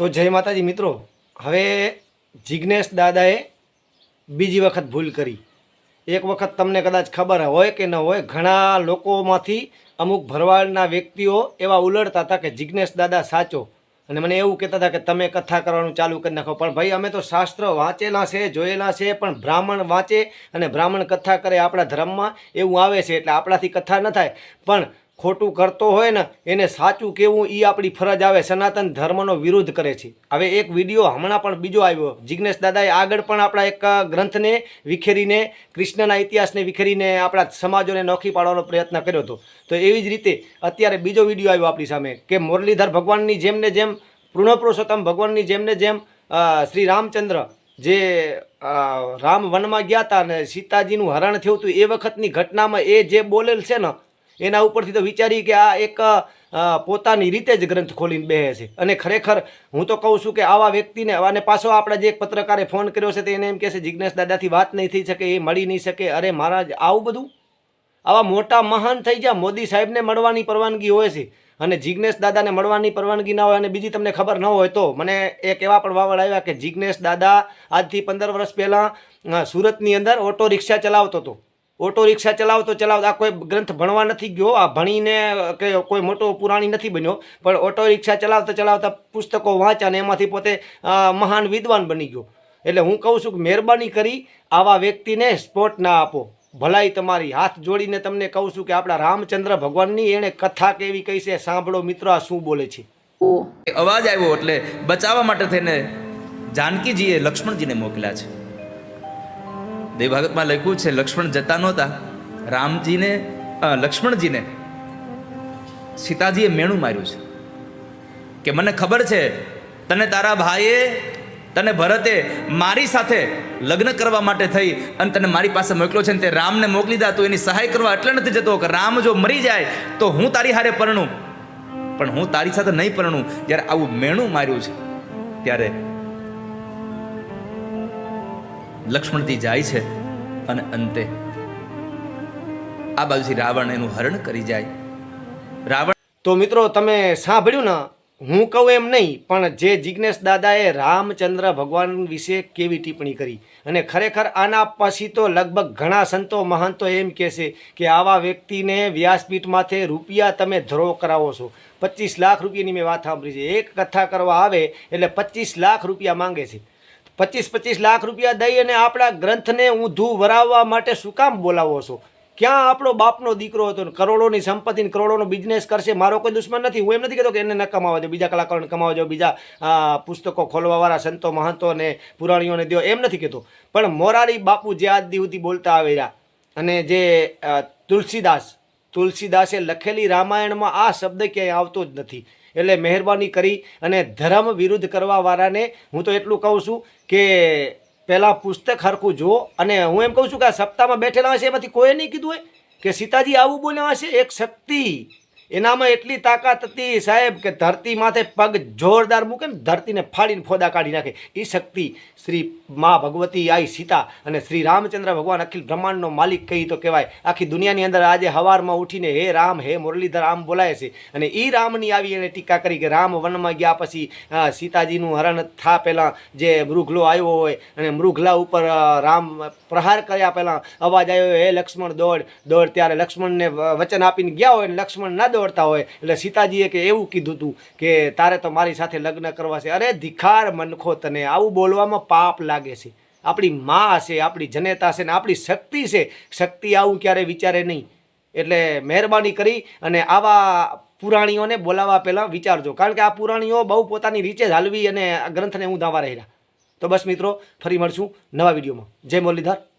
તો જય માતાજી મિત્રો. હવે જિજ્ઞેશ દાદાએ બીજી વખત ભૂલ કરી. એક વખત તમને કદાચ ખબર હોય કે ન હોય, ઘણા લોકોમાંથી અમુક ભરવાડના વ્યક્તિઓ એવા ઉલડતા હતા કે જિજ્ઞેશ દાદા સાચો. અને મને એવું કહેતા હતા કે તમે કથા કરવાનું ચાલુ કરી નાખો. પણ ભાઈ, અમે તો શાસ્ત્ર વાંચેલા છે, જોયેલા છે, પણ બ્રાહ્મણ વાંચે અને બ્રાહ્મણ કથા કરે આપણા ધર્મમાં એવું આવે છે, એટલે આપણાથી કથા ન થાય. પણ ખોટું કરતો હોય ને, એને સાચું કેવું એ આપણી ફરજ આવે, સનાતન ધર્મનો વિરોધ કરે છે. હવે એક વીડિયો હમણાં પણ બીજો આવ્યો. જિજ્ઞેશ દાદાએ આગળ પણ આપણા એક ગ્રંથને વિખેરીને, કૃષ્ણના ઇતિહાસને વિખેરીને આપણા સમાજોને નોખી પાડવાનો પ્રયત્ન કર્યો હતો. તો એવી જ રીતે અત્યારે બીજો વીડિયો આવ્યો આપણી સામે, કે મુરલીધર ભગવાનની જેમને જેમ પૂર્ણ પુરુષોત્તમ ભગવાનની જેમને જેમ શ્રી રામચંદ્ર જે રામ વનમાં ગયા હતા અને સીતાજીનું હરણ થયું હતું, એ વખતની ઘટનામાં એ જે બોલેલ છે ને એના ઉપરથી તો વિચારી કે આ એક પોતાની રીતે જ ગ્રંથ ખોલીને બેસે છે. અને ખરેખર હું તો કહું છું કે આવા વ્યક્તિને અને પાછો આપણા જે એક પત્રકારે ફોન કર્યો છે તે એને એમ કહે છે જિજ્ઞેશ દાદાથી વાત નહીં થઈ શકે, એ મળી નહીં શકે. અરે મહારાજ, આવું બધું? આવા મોટા મહાન થઈ ગયા મોદી સાહેબને મળવાની પરવાનગી હોય છે અને જિજ્ઞેશ દાદાને મળવાની પરવાનગી ના હોય અને બીજી તમને ખબર ન હોય તો? મને એક એવા પણ વાવડ આવ્યા કે જિજ્ઞેશ દાદા આજથી પંદર વર્ષ પહેલાં સુરતની અંદર ઓટો રિક્ષા ચલાવતો હતો. ઓટો રિક્ષા ચલાવતો ચલાવો. આ કોઈ ગ્રંથ ભણવા નથી ગયો. આ ભણીને કે કોઈ મોટો પુરાણી નથી બન્યો. પણ ઓટો રિક્ષા ચલાવતા ચલાવતા પુસ્તકો વાંચ્યા અને એમાંથી પોતે મહાન વિદ્વાન બની ગયો. એટલે હું કહું છું કે મહેરબાની કરી આવા વ્યક્તિને સ્પોટ ના આપો. ભલાઈ તમારી. હાથ જોડીને તમને કહું છું કે આપણા રામચંદ્ર ભગવાનની એણે કથા કેવી કહી છે, સાંભળો મિત્રો, આ શું બોલે છે. અવાજ આવ્યો એટલે બચાવવા માટે થઈને જાનકીજીએ લક્ષ્મણજીને મોકલ્યા છે. દેવભાગતમાં લખ્યું છે, લક્ષ્મણ જતા નહોતા. રામજીને લક્ષ્મણજીને સીતાજીએ મેણું માર્યું છે. કે મને ખબર છે, તને તારા ભાઈએ, તને ભરતે મારી સાથે લગ્ન કરવા માટે થઈ અને તને મારી પાસે મોકલ્યો છે ને તે રામને મોકલી દા, તો એની સહાય કરવા એટલે નથી જતો. કે રામ જો મરી જાય, તો હું તારી હારે પરણું. પણ હું તારી સાથે નહીં પરણું. જ્યારે આવું મેણું માર્યું છે, ત્યારે લક્ષ્મણજી જાય છે અને અંતે આ બાજુથી રાવણ એનું હરણ કરી જાય. રાવણ તો મિત્રો, તમે સાંભળ્યું ને? હું કહું એમ નહીં, પણ જે જિજ્ઞેશ દાદાએ રામચંદ્ર ભગવાન વિશે કેવી ટિપ્પણી કરી? અને ખરેખર આના પછી તો લગભગ ઘણા સંતો મહંતો એમ કહેશે કે આવા વ્યક્તિને વ્યાસપીઠમાંથી રૂપિયા તમે ધરો કરાવો છો. પચીસ લાખ રૂપિયાની મેં વાત સાંભળી છે. એક કથા કરવા આવે એટલે પચીસ લાખ રૂપિયા માંગે છે. પચીસ પચીસ લાખ રૂપિયા દઈ અને આપણા ગ્રંથને ઊંધું વરાવવા માટે શું કામ બોલાવો છો? ક્યાં આપણો બાપનો દીકરો હતો? કરોડોની સંપત્તિ કરોડોનો બિઝનેસ કરશે. મારો કોઈ દુશ્મન નથી. હું એમ નથી કહેતો કે એને ન કમાવા દો. બીજા કલાકારોને કમાવા દો. બીજા પુસ્તકો ખોલવાવાળા સંતો મહંતો અને પુરાણીઓને દો. એમ નથી કહેતો. પણ મોરારી બાપુ જે આજ દીવથી બોલતા આવે અને જે તુલસીદાસ તુલસીદાસે લખેલી રામાયણમાં આ શબ્દ ક્યાંય આવતો જ નથી. એટલે મહેરબાની કરી અને ધર્મ વિરુદ્ધ કરવાવાળાને હું તો એટલું કહું છું કે પહેલાં પુસ્તક હરખું જુઓ અને હું એમ કહું છું કે આ સપ્તાહમાં બેઠેલા હશે, એમાંથી કોઈ નહીં કીધું હોય? કે સીતાજી આવું બોલ્યા હશે? એક શક્તિ એનામાં એટલી તાકાત હતી સાહેબ કે ધરતી માથે પગ જોરદાર મૂકે ને ધરતીને ફાડીને ફોદા કાઢી નાખે. એ શક્તિ શ્રી મા ભગવતી આઈ સીતા અને શ્રી રામચંદ્ર ભગવાન અખિલ બ્રહ્માંડનો માલિક કહી તો કહેવાય, આખી દુનિયાની અંદર આજે હવારમાં ઉઠીને હે રામ, હે મુરલીધર, આમ બોલાય છે. અને એ રામની આવી એને ટીકા કરી કે રામ વનમાં ગયા પછી સીતાજીનું હરણ થા પહેલાં જે મૃઘલો આવ્યો હોય અને મૃઘલા ઉપર રામ પ્રહાર કર્યા પહેલાં અવાજ આવ્યો, હે લક્ષ્મણ, દોડ દોડ. ત્યારે લક્ષ્મણને વચન આપીને ગયા હોય લક્ષ્મણ ના દોડતા હોય. એટલે સીતાજીએ કે એવું કીધું હતું કે તારે તો મારી સાથે લગ્ન કરવા છે. અરે ધિખાર મનખો તને, આવું બોલવામાં પાપ લાગે છે. આપણી મા છે, આપણી જનેતા છે ને આપણી શક્તિ છે. શક્તિ આવું ક્યારે વિચારે નહીં. એટલે મહેરબાની કરી અને આવા પુરાણીઓને બોલાવવા પહેલાં વિચારજો. કારણ કે આ પુરાણીઓ બહુ પોતાની રીચે જ હાલવી અને આ ગ્રંથને હું દાવા રહ્યા. તો બસ મિત્રો, ફરી મળશું નવા વિડીયોમાં. જય મુરલીધર.